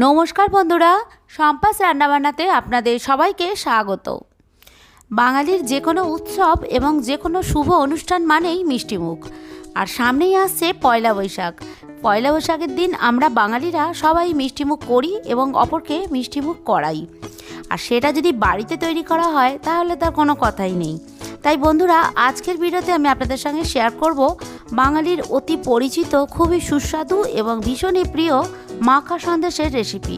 নমস্কার বন্ধুরা সম্পাস রান্নাবান্নাতে আপনাদের সবাইকে স্বাগত। বাঙালির যে কোনো উৎসব এবং যে কোনো শুভ অনুষ্ঠান মানেই মিষ্টিমুখ। আর সামনেই আসছে পয়লা বৈশাখ। পয়লা বৈশাখের দিন আমরা বাঙালিরা সবাই মিষ্টিমুখ করি এবং অপরকে মিষ্টিমুখ করাই। আর সেটা যদি বাড়িতে তৈরি করা হয়, তাহলে তার কোনো কথাই নেই। তাই বন্ধুরা, আজকের ভিডিওতে আমি আপনাদের সঙ্গে শেয়ার করব বাঙালির অতি পরিচিত, খুবই সুস্বাদু এবং ভীষণই প্রিয় মাখা সন্দেশের রেসিপি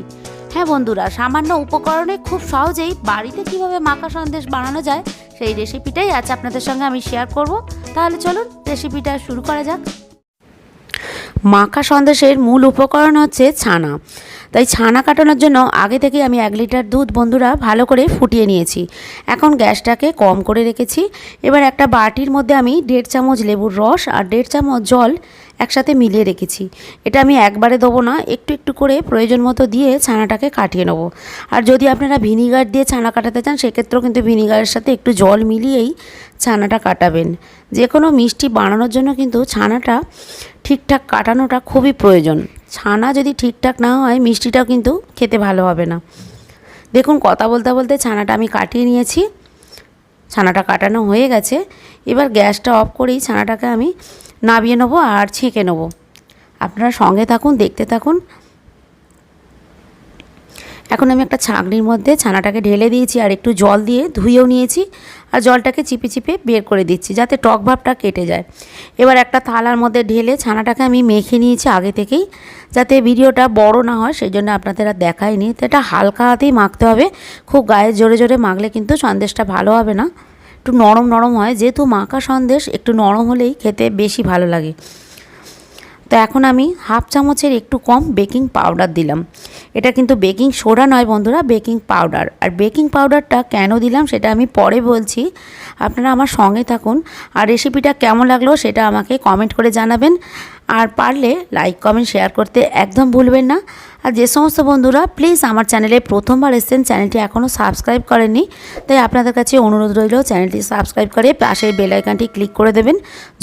হ্যাঁ বন্ধুরা, সামান্য উপকরণে খুব সহজেই বাড়িতে কীভাবে মাখা সন্দেশ বানানো যায়, সেই রেসিপিটাই আজ আপনাদের সঙ্গে আমি শেয়ার করব। তাহলে চলুন রেসিপিটা শুরু করা যাক। মাখা সন্দেশের মূল উপকরণ হচ্ছে ছানা। তাই ছানা কাটানোর জন্য আগে থেকে আমি এক লিটার দুধ বন্ধুরা ভালো করে ফুটিয়ে নিয়েছি। এখন গ্যাসটাকে কম করে রেখেছি। এবার একটা বাটির মধ্যে আমি দেড় চামচ লেবুর রস আর দেড় চামচ জল একসাথে মিলিয়ে রেখেছি। এটা আমি একবারে দেবো না, একটু একটু করে প্রয়োজন মতো দিয়ে ছানাটাকে কাটিয়ে নেব। আর যদি আপনারা ভিনিগার দিয়ে ছানা কাটাতে চান, সেক্ষেত্রেও কিন্তু ভিনিগারের সাথে একটু জল মিলিয়েই ছানাটা কাটাবেন। যে কোনো মিষ্টি বানানোর জন্য কিন্তু ছানাটা ঠিকঠাক কাটানোটা খুবই প্রয়োজন। ছানা যদি ঠিকঠাক না হয়, মিষ্টিটাও কিন্তু খেতে ভালো হবে না। দেখুন, কথা বলতে বলতে ছানাটা আমি কাটিয়ে নিয়েছি। ছানাটা কাটানো হয়ে গেছে। এবার গ্যাসটা অফ করেই ছানাটাকে আমি নাবিয়ে নেব আর ছেঁকে নেব। আপনারা সঙ্গে থাকুন, দেখতে থাকুন। এখন আমি একটা ছাঁকনির মধ্যে ছানাটাকে ঢেলে দিয়েছি আর একটু জল দিয়ে ধুয়েও নিয়েছি আর জলটাকে চিপে চিপে বের করে দিচ্ছি যাতে টক ভাবটা কেটে যায়। এবার একটা থালার মধ্যে ঢেলে ছানাটাকে আমি মেখে নিয়েছি আগে থেকেই যাতে ভিডিওটা বড় না হয় সেই জন্য আপনাদের আর দেখায়নি তো এটা হালকা হাতেই মাখতে হবে। খুব গায়ে জোরে জোরে মাখলে কিন্তু সন্দেশটা ভালো হবে না। একটু নরম নরম হয়। যেহেতু মাখা সন্দেশ, একটু নরম হলেই খেতে বেশি ভালো লাগে। তো এখন আমি হাফ চামচের একটু কম বেকিং পাউডার দিলাম। এটা কিন্তু বেকিং সোডা নয় বন্ধুরা, বেকিং পাউডার। আর বেকিং পাউডারটা কেন দিলাম সেটা আমি পরে বলছি। আপনারা আমার সঙ্গে থাকুন। আর রেসিপিটা কেমন লাগল সেটা আমাকে কমেন্ট করে জানাবেন। আর পারলে লাইক কমেন্ট শেয়ার করতে একদম ভুলবেন না। আর যে সমস্ত বন্ধুরা প্লিজ আমার চ্যানেলে প্রথমবার এসেছেন চ্যানেলটি এখনও সাবস্ক্রাইব করেননি, তাই আপনাদের কাছে অনুরোধ রইল চ্যানেলটি সাবস্ক্রাইব করে পাশের বেল আইকনটি ক্লিক করে দেবেন।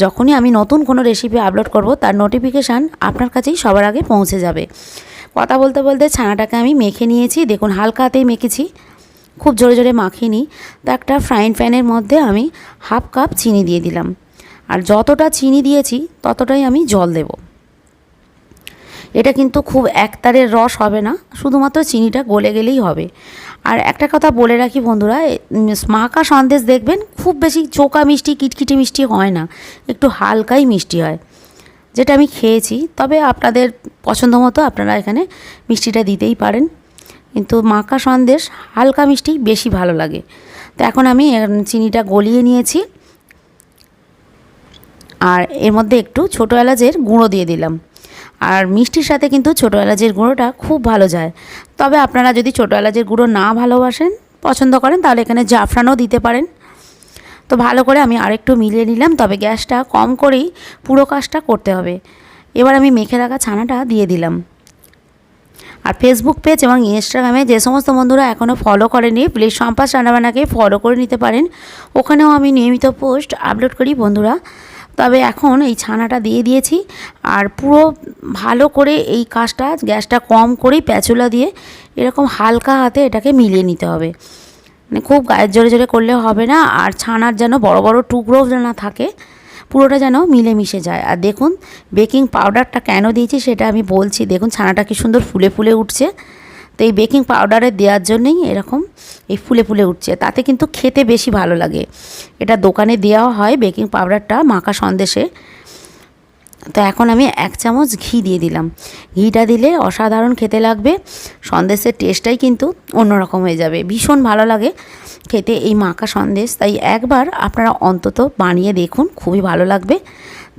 যখনই আমি নতুন কোনো রেসিপি আপলোড করব, তার নোটিফিকেশান আপনার কাছেই সবার আগে পৌঁছে যাবে। কথা বলতে বলতে ছানাটাকে আমি মেখে নিয়েছি, দেখুন হালকা হাতেই মেখেছি, খুব জোরে জোরে মাখিনি। তো একটা ফ্রাইং প্যানের মধ্যে আমি হাফ কাপ চিনি দিয়ে দিলাম। আর যতটা চিনি দিয়েছি, ততটাই আমি জল দেব। এটা কিন্তু খুব একতারের রস হবে না, শুধুমাত্র চিনিটা গলে গেলেই হবে। আর একটা কথা বলে রাখি বন্ধুরা মাখা সন্দেশ দেখবেন, খুব বেশি চোকা মিষ্টি, কিটকিটি মিষ্টি হয় না, একটু হালকাই মিষ্টি হয়। যেটা আমি খেয়েছি, তবে আপনাদের পছন্দ মতো আপনারা এখানে মিষ্টিটা দিতেই পারেন। কিন্তু মাখা সন্দেশ হালকা মিষ্টি বেশি ভালো লাগে। তো এখন আমি চিনিটা গলিয়ে নিয়েছি। আর এর মধ্যে একটু ছোটো এলাচের গুঁড়ো দিয়ে দিলাম। আর মিষ্টির সাথে কিন্তু ছোটো এলাচের গুঁড়োটা খুব ভালো যায়। তবে আপনারা যদি ছোটো এলাচের গুঁড়ো না ভালোবাসেন, পছন্দ করেন, তাহলে এখানে জাফরানও দিতে পারেন। তো ভালো করে আমি আরেকটু মিলিয়ে নিলাম, তবে গ্যাসটা কম করেই পুরো কাজটা করতে হবে। এবার আমি মেখে রাখা ছানাটা দিয়ে দিলাম। আর ফেসবুক পেজ এবং ইনস্টাগ্রামে যে সমস্ত বন্ধুরা এখনও ফলো করেনি প্লিজ সম্পাস রান্নাবান্নাকে ফলো করে নিতে পারেন। ওখানেও আমি নিয়মিত পোস্ট আপলোড করি বন্ধুরা। তবে এখন এই ছানাটা দিয়ে দিয়েছি। আর পুরো ভালো করে এই কাজটা, গ্যাসটা কম করেই প্যাচুলা দিয়ে এরকম হালকা হাতে এটাকে মিলিয়ে নিতে হবে। মানে খুব গায়ের জোরে জোরে করলে হবে না, আর ছানার যেন বড় বড় টুকরো না থাকে, পুরোটা যেন মিলেমিশে যায়। আর দেখুন, বেকিং পাউডারটা কেন দিয়েছি সেটা আমি বলছি। দেখুন, ছানাটা কি সুন্দর ফুলে ফুলে উঠছে। তো এই বেকিং পাউডারে দেওয়ার জন্যই এরকম এই ফুলে ফুলে উঠছে। তাতে কিন্তু খেতে বেশি ভালো লাগে। এটা দোকানে দেওয়া হয় বেকিং পাউডারটা মাখা সন্দেশে। তো এখন আমি এক চামচ ঘি দিয়ে দিলাম। ঘিটা দিলে অসাধারণ খেতে লাগবে। সন্দেশের টেস্টটাই কিন্তু অন্যরকম হয়ে যাবে। ভীষণ ভালো লাগে খেতে এই মাখা সন্দেশ। তাই একবার আপনারা অন্তত বানিয়ে দেখুন, খুবই ভালো লাগবে।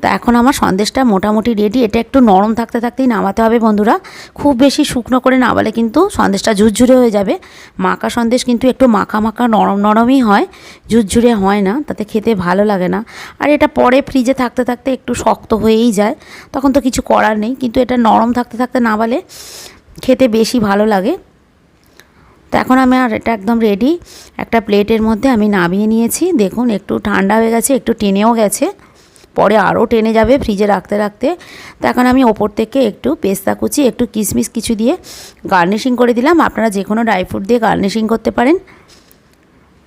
তা এখন আমার সন্দেশটা মোটামুটি রেডি এটা একটু নরম থাকতে থাকতেই নামাতে হবে বন্ধুরা। খুব বেশি শুকনো করে নামালে কিন্তু সন্দেশটা ঝুরঝুরে হয়ে যাবে। মাখা সন্দেশ কিন্তু একটু মাখা মাখা নরম নরমই হয়। ঝুরঝুরে হয় না, তাতে খেতে ভালো লাগে না। আর এটা পরে ফ্রিজে থাকতে থাকতে একটু শক্ত হয়েই যায়। তখন তো কিছু করার নেই। কিন্তু এটা নরম থাকতে থাকতে নামালে খেতে বেশি ভালো লাগে। তো এখন আমি আর এটা একদম রেডি একটা প্লেটের মধ্যে আমি নামিয়ে নিয়েছি। দেখুন, একটু ঠান্ডা হয়ে গেছে, একটু টেনেও গেছে। পরে আরও টেনে যাবে ফ্রিজে রাখতে রাখতে। তো এখন আমি ওপর থেকে একটু পেস্তা কুচি, একটু কিশমিশ কিছু দিয়ে গার্নিশিং করে দিলাম। আপনারা যে কোনো ড্রাই ফ্রুট দিয়ে গার্নিশিং করতে পারেন।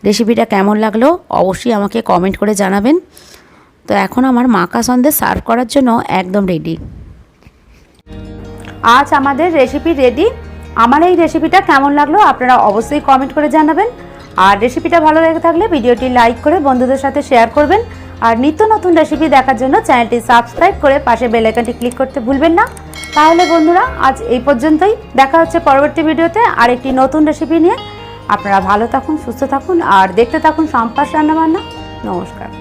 রেসিপিটা কেমন লাগল অবশ্যই আমাকে কমেন্ট করে জানাবেন। তো এখন আমার মাকা সন্দেশ সার্ভ করার জন্য একদম রেডি। আজ আমাদের রেসিপি রেডি। আমার এই রেসিপিটা কেমন লাগল আপনারা অবশ্যই কমেন্ট করে জানাবেন। আর রেসিপিটা ভালো লেগে থাকলে ভিডিওটি লাইক করে বন্ধুদের সাথে শেয়ার করবেন। আর নিত্য নতুন রেসিপি দেখার জন্য চ্যানেলটি সাবস্ক্রাইব করে পাশে বেলাইকনটি ক্লিক করতে ভুলবেন না। তাহলে বন্ধুরা, আজ এই পর্যন্তই। দেখা হচ্ছে পরবর্তী ভিডিওতে আর একটি নতুন রেসিপি নিয়ে। আপনারা ভালো থাকুন, সুস্থ থাকুন, আর দেখতে থাকুন সম্পাস রান্নাবান্না। নমস্কার।